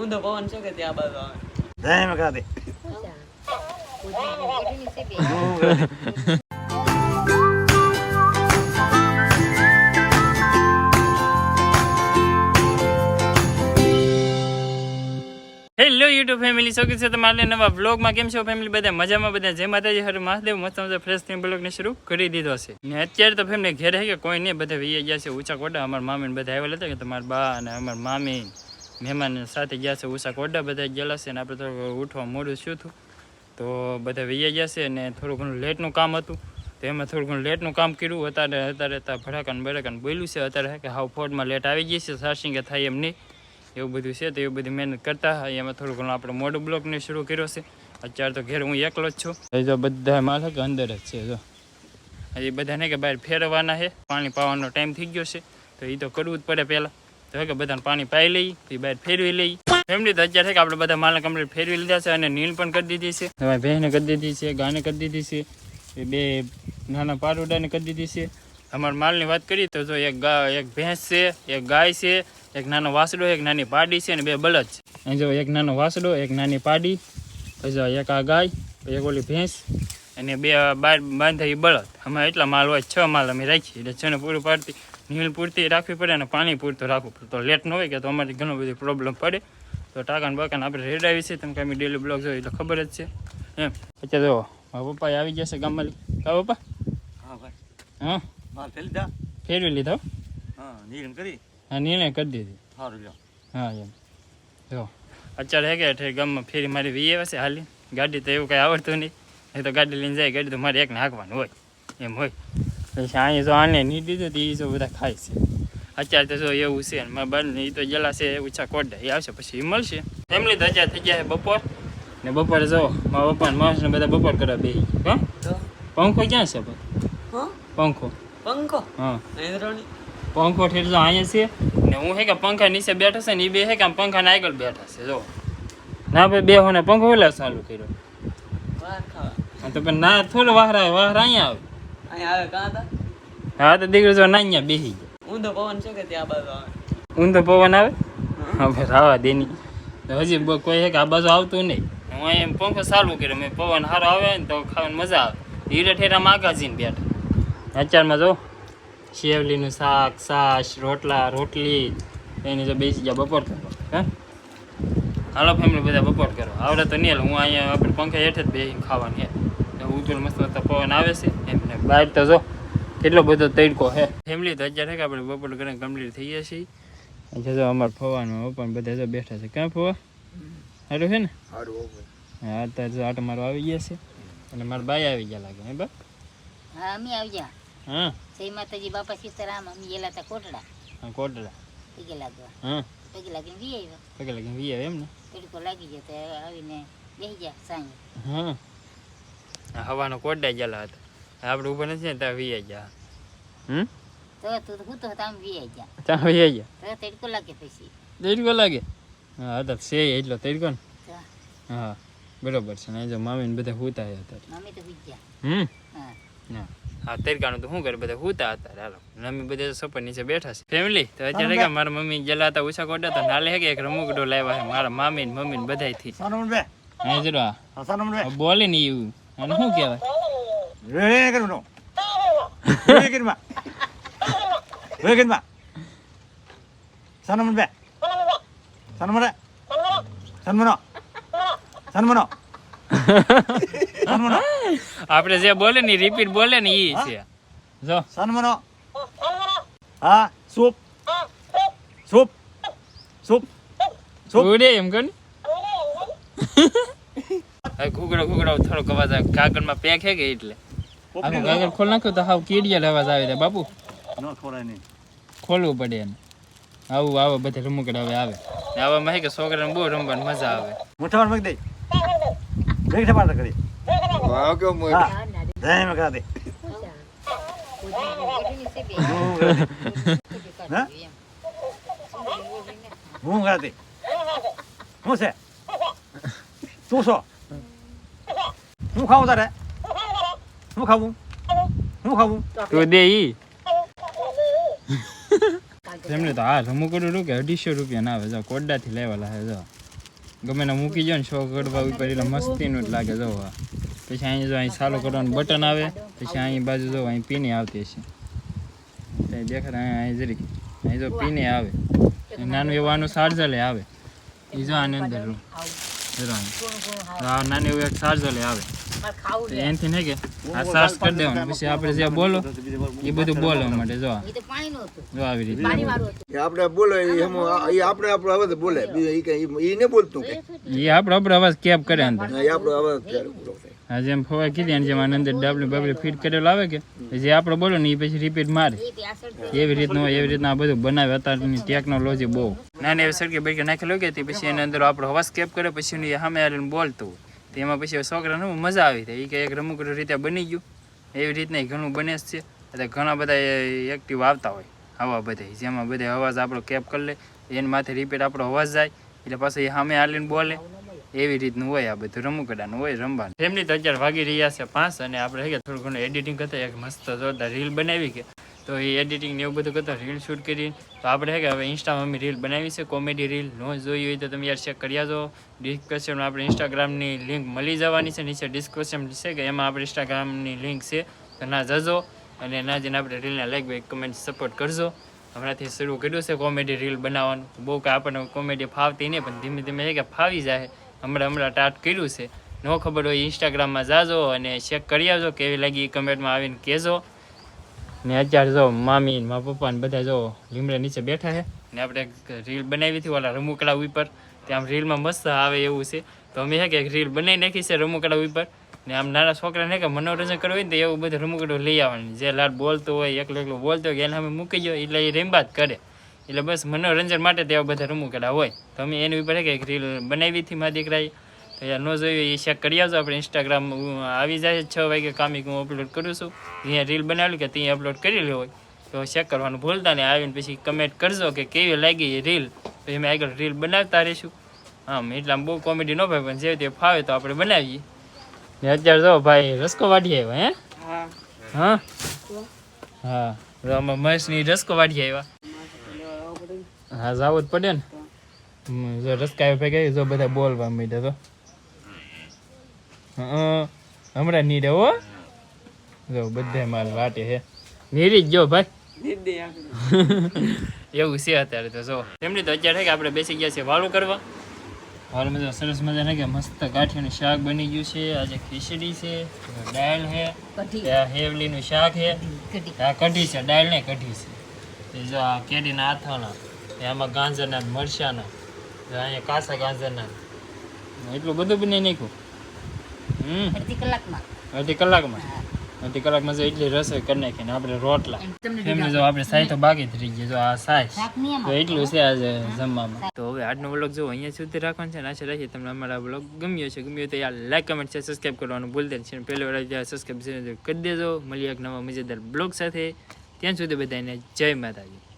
ઊંધો પવન શું કે ત્યાં બાજુ આવે. જય મકાતે હેલો યુટ્યુબ ફેમિલી શોકી છે તમારે નવા બ્લોગમાં કેમ છો ફેમિલી બધા મજામાં? બધા જય માતાજી. હર મહાદેવ. મસ્ત મસ્ત ફ્રેશ થઈને બ્લોગને શરૂ કરી દીધો છે. ને અત્યારે તો ફેમિલી ઘેર હે કે કોઈ નહીં? બધા વૈયા ગયા છે ઊંચા કોટા અમારા મામીને બધા આવેલા હતા કે તમારા બા અને અમારા મામી. મહેમાન સાથે ગયા છે ઊંચા કોડા બધા ગયેલા છે ને આપણે થોડું ઉઠવા મોડું શું થયું તો બધા વૈયા ગયા છે અને થોડું ઘણું લેટનું કામ હતું. તો એમાં થોડું ઘણું લેટનું કામ કર્યું. અત્યારે અત્યારે ત્યાં ભડાકાને બડાકાને બોલ્યું છે. અત્યારે કે હાવ ફોર્ડમાં લેટ આવી ગઈ છે, સાર્સિંગે થાય એમ નહીં. એવું બધું છે તો એવું બધી મહેનત કરતા એમાં થોડું ઘણું આપણે મોડું બ્લોકને શરૂ કર્યો છે. અત્યારે તો ઘેર હું એકલો જ છું. એ જો બધા માલક અંદર જ છે, જો. હજી બધાને કે બહાર ફેરવાના છે પાણી પાવાનો ટાઈમ થઈ ગયો છે. તો એ તો કરવું જ પડે પહેલાં. તો કે બધાને પાણી પાઈ લઈ, પછી બહાર ફેરવી લઈ. ફેમિલી તો અત્યારે કે આપણે બધા માલને કમ્પ્લીટ ફેરવી લીધા છે અને નીલ પણ કરી દીધી છે. હવે બહેને કરી દીધી છે, ગાને કરી દીધી છે, એ બે નાના પારુડાને કરી દીધી છે. અમારા માલની વાત કરીએ તો જો એક એક ભેંસ છે, એક ગાય છે, એક નાનો વાસડો, એક નાની પાડી છે અને બે બળદ છે. અહીં જો એક નાનો વાસડો, એક નાની પાડી, પછી એક આ ગાય એક ઓલી ભેંસ અને બે બાર બાંધાઈ બળદ. અમે એટલા માલ હોય, છ માલ અમે રાખીએ. એટલે છને પૂરું પાડતી નીલ પૂરતી રાખવી પડે અને પાણી પૂરતું રાખવું પડે. તો લેટ ન હોય કે તો અમારી ઘણો બધી પ્રોબ્લેમ પડે. તો ટાકાને બાકાને આપણે રેડાવી છે. તમે કાંઈ ડેલી બ્લોગ જોઈએ એટલે ખબર જ છે. એમ. અત્યારે જો મારા પપ્પા આવી જશે ગામમાં. કા પપ્પા? હા ભાઈ. હા? માલ લીધા ફેરવી લીધો? હા નીરમ કરી? હા નિર્ણય કરી દીધી. સારું હા એમ. જો અત્યારે હે કે ઠેર ગામમાં ફેરી મારી વી આવે છે હાલી. ગાડી તો એવું કાંઈ આવડતું નહીં. એ તો ગાડી લઈને જાય ગાડી તો મારે એકને હાંકવાનું હોય. એમ હોય. અહીંયા જો આને નહીં દીધું તો એ જો બધા ખાય છે. અત્યારે તો જો એવું છે ને મારા એ તો ગયેલા છે ઊંચા કોડા એ આવશે પછી એ મળશે. ફેમિલી તો અત્યારે થઈ જાય છે બપોર. ને બપોરે જો મારા પપ્પા ને માણસને બધા બપોર કરવા બે હા? પંખો ક્યાં છે ભાઈ? હા? પંખો. પંખો? હા. પંખો ઠેર તો અહીંયા છે ને હું હે કે પંખા નીચે બેઠા છે ને એ બે હે કે આમ પંખાના આગળ બેઠા છે જો. ના ભાઈ બે હોને પંખો ઓલા ચાલુ કર્યો. તો પણ ના થોડો વાહરા વાહરા અહીંયા આવે. અહીંયા આવે કાં હતા હા તો દીકરો જો ના અહીંયા બેસી જાય ઊંધો પવન છે કે ત્યાં બાજુ આવે? ઊંધો પવન આવે? હવે રાવા દેની. તો હજી કોઈ હે કે આ બાજુ આવતું નહીં. હું અહીંયા પંખો ચાલુ કર્યો. મેં પવન સારો આવે ને તો ખાવાની મજા આવે. હીરે ઠેરા માગાજીને બેઠા. અત્યારમાં જો શેવલીનું શાક છાશ રોટલા રોટલી એની જો બેસી ગયા બપોર કરો હે? હાલો ફેમિલી બધા બપોર કરો આવડે તો નહીં હું અહીંયા આપણે પંખા હેઠે જ બેસી ખાવાની બિલકુલ મસ્ત મસ્ત પવન આવે છે એમને બહાર તો જો કેટલો બધો તડકો છે. ફેમિલી તો અત્યારે કે આપણે બપોર ઘરે કમ્પ્લીટ થઈ ગયા છીએ. જો અમારે ફવાનું પણ બધા જો બેઠા છે. ક્યાં ફવા? સારું છે ને? હા અત્યારે જો આટો મારો આવી ગયા છે. અને મારા બાઈ આવી ગયા લાગે હે બા? હા અમે આવી ગયા. હા? જય માતાજી બાપા સીતારામ અમે ગયેલા હતા કોટડા. હા કોટડા. પગે લાગવા. હા? પગે લાગીને વી આવ્યા. પગે લાગીને વી આવ્યા એમ ને તડકો લાગી ગયો તો આવીને બેસી ગયા સાંજે. હા? હવાનો કોડાઈ ગયેલા હતા. આપણે ઊભો નથી ને ત્યાં વી ગયા. હમ? તો તું તો હું તો હતા આમ વી આવી ગયા. ત્યાં વી ગયા? તડકો લાગે પછી. તડકો લાગે? હા તો છે એટલો તડકો ને. હા બરોબર છે. ને જો મામીને બધા હુતા હતા મમ્મી તો હુઈ ગયા. હમ? હા. ના. હા તડકાનું તો શું કરે? બધા હુતા હતા હાલો. મમ્મી બધા સપર નીચે બેઠા છે. ફેમિલી તો અત્યારે કે મારા મમ્મી ગયેલા હતા ઉષા કોડા તો નાલે હે કે એક રમકડો લાવ્યા છે મારા મામી ને મમ્મી ને બધા થી સાનો નંબર બે. હા જરો. હા સાનો નંબર આ બોલે ને એવું અને શું કહેવાય? બે રે કરું નો રે કરું માં રે કરું માં સાનો નંબર બે. સાનો નંબર સાનો મનો સાનો મનો સાનો મનો આપણે જે બોલે ને રિપીટ બોલે ને ઈ છે. જો. સાનો હા સૂપ. સૂપ. સૂપ. સૂપ. એમ કર હવે ઘૂઘરો થોડો કવાજ આવે. કાગળમાં પેક હે કે એટલે? આખું કાગળ ખોલ નાખ્યું તો હાવ કીડિયા લેવા આવે છે બાપુ. ન ખોરાય નહીં. ખોલવું પડે એને. આવું આવે બધા રમકડા હવે આવે. ને આવામાં હે કે છોકરાને બહુ રમવાની મજા આવે. મોટા મગ દે. બેગ સપાટ કરી. હા. જય કરા દે. હું? ગાતી શું છે? તું છો? હું ખાવું તારે? હું ખાવું? હું ખાવું? તો દે ઈ. એમને તો આ રમું કર્યું કે અઢીસો રૂપિયા ના આવે. જો કોડાથી લેવાલા હે જો. ગમે ને મૂકી જાય ને શો કરવા ઉપર એટલે મસ્તીનું જ લાગે જો. આ. પછી અહીં જો અહીં સાલો કરવાનું બટન આવે પછી અહીં બાજુ જો અહીં પીની આવતી હશે. ત્યાં દેખાય અહીં અહીં જરીક અહીં જો પીની આવે. નાનું એવું આનું ચાર્જર આવે. એ જો આની અંદર નાનું એવું એક ચાર્જર આવે. એનાથી નહીં કે આ ચાર્જ કરી દેવાનું. પછી આપણે જે બોલો એ બધું બોલવા માટે જો. આ. એ તો પાણીનું હતું જો આવી રીતે. પાણી વાળું હતું. એ આપણે બોલે એ આપણે આપણો અવાજ બોલે. એ કઈ એ ને બોલતું કે. એ આપણો આપણો અવાજ કેપ કરે અંદર. એ આપણો અવાજ ત્યારે પૂરો થાય આ જેમ ફવાઈ કીધી અને જેમ અંદર ડાબલી બાબલી ફીટ કરેલો આવે કે જે આપણે બોલો ને એ પછી રિપીટ મારે. એવી રીતનું હોય એવી રીતના આ બધું બનાવે. અત્યારની ટેકનોલોજી બહુ. નાની એવી સરકી બેકી નાખેલો કે પછી એની અંદર આપણો અવાજ કેપ કરે પછી સામે આવીને બોલતું હોય તો એમાં પછી છોકરાને મજા આવી હતી એ કે એક રમકડું રીતે બની ગયું. એવી રીતના ઘણું બને જ છે. એટલે ઘણા બધા એક્ટિવ આવતા હોય. આવા બધા જેમાં બધા અવાજ આપણો કેપ કરી લે, એની માથે રિપીટ આપણો અવાજ જાય, એટલે પાછું એ સામે હાલીને બોલે. એવી રીતનું હોય આ બધું, રમકડાનું હોય, રમવાનું. ફેમિલી તો અત્યારે વાગી રહ્યા છે પાંચ અને આપણે થોડું ઘણું એડિટિંગ કરતા, એક મસ્ત જોરદાર રીલ બનાવી કે તો એ એડિટિંગ ને એવું બધું કરતા રીલ શૂટ કરી તો આપણે કે હવે ઇન્સ્ટામાં અમે રીલ બનાવી છે કોમેડી રીલ ન જોઈ હોય તો તમે યાર ચેક કરી આવજો ડિસ્ક્રિપ્શનમાં આપણે ઇન્સ્ટાગ્રામની લિંક મળી જવાની છે, નીચે ડિસ્ક્રિપ્શન છે કે એમાં આપણે ઇન્સ્ટાગ્રામની લિંક છે, તો ના જજો. અને ના જઈને આપણે રીલને લાઈક બાઈક કમેન્ટ સપોર્ટ કરજો. હમણાંથી શરૂ કર્યું છે કોમેડી રીલ બનાવવાનું. બહુ કે આપણને કોમેડી ફાવતી નહીં, પણ ધીમે ધીમે કે ફાવી જાય. હમણાં હમણાં સ્ટાર્ટ કર્યું છે. ન ખબર હોય ઇન્સ્ટાગ્રામમાં જાજો અને ચેક કરી આવજો, કેવી લાગી કમેન્ટમાં આવીને કહેજો. ને અત્યારે જો મામી મારા પપ્પા ને બધા જો લીમડા નીચે બેઠા છે ને આપણે રીલ બનાવી હતી ઓલા રમૂકડા ઉપર. તે આમ રીલમાં મસ્ત આવે એવું છે. તો અમે હે કે રીલ બનાવી નાખી છે રમૂકડા ઉપર. ને આમ નાના છોકરાને કે મનોરંજન કરવું હોય ને તો એવું બધું રમુકડું લઈ આવવાનું. જે લાડ બોલતો હોય, એકલો એકલો બોલતો હોય એને અમે મૂકી ગયો, એટલે એ રેમ્બા જ કરે. એટલે બસ મનોરંજન માટે તેવા બધા રમૂકડા હોય. તો અમે એની ઉપર કે રીલ બનાવી હતી મારા દીકરાએ. તો યાર ન જોયું એ ચેક કરી આવજો આપણે ઇન્સ્ટાગ્રામ આવી જાય છ વાગે કામિક હું અપલોડ કરું છું. અહીંયા રીલ બનાવેલી કે ત્યાં અપલોડ કરેલી હોય. તો ચેક કરવાનું ભૂલતા ને આવીને પછી કમેન્ટ કરજો કે કેવી લાગી એ રીલ તો એમ આગળ રીલ બનાવતા રહીશું. આમ એટલે આમ બહુ કોમેડી ન ભાઈ પણ જે તે ફાવે તો આપણે બનાવીએ. ને અત્યારે જો ભાઈ રસકો વાઢી આવ્યા હે? હા. હા? હા. તો આમાં મહેશની રસકો વાઢી આવ્યા. હા જાવું જ પડે ને. જો રસકા ભેગા જો બધા બોલવા માંડ્યા તો હમણાં નીરે હો. જો બધે માલ વાટે હે. નીરી જ જો ભાઈ. એવું છે અત્યારે તો જો. એમની તો અત્યારે છે કે આપણે બેસી ગયા છે વાળું કરવા. વાળું તો સરસ મજા ને કે મસ્ત ગાંઠિયાનું શાક બની ગયું છે. આજે ખીચડી છે દાળ છે હેવલીનું શાક છે કઢી આ કઢી છે દાળ ને કઢી છે. જો આ કેરીના આથાના એ આમાં ગાંજરના ને મરચાના અહીંયા કાસા ગાંજરના. એટલું બધું બની નાખ્યું? અડધી કલાકમાં. અડધી કલાકમાં? અડધી કલાકમાં જો એટલી રસોઈ કરી નાખી ને આપણે રોટલા. એમને જો આપણે સાય તો બાકી જ રહી ગયા જો આ સાય તો એટલું છે આજે જમવામાં. તો હવે આજનો બ્લોગ જો અહીંયા સુધી રાખવાનો છે ને આશા રાખીએ તમને અમારા બ્લોગ ગમ્યો છે ગમ્યો તો યાર લાઈક કમેન્ટ છે સબસ્ક્રાઈબ કરવાનું ભૂલતા છે પહેલી વાર સબસ્ક્રાઈબ કરી દેજો. મળીએ એક નવા મજેદાર બ્લોગ સાથે. ત્યાં સુધી બધાને જય માતાજી.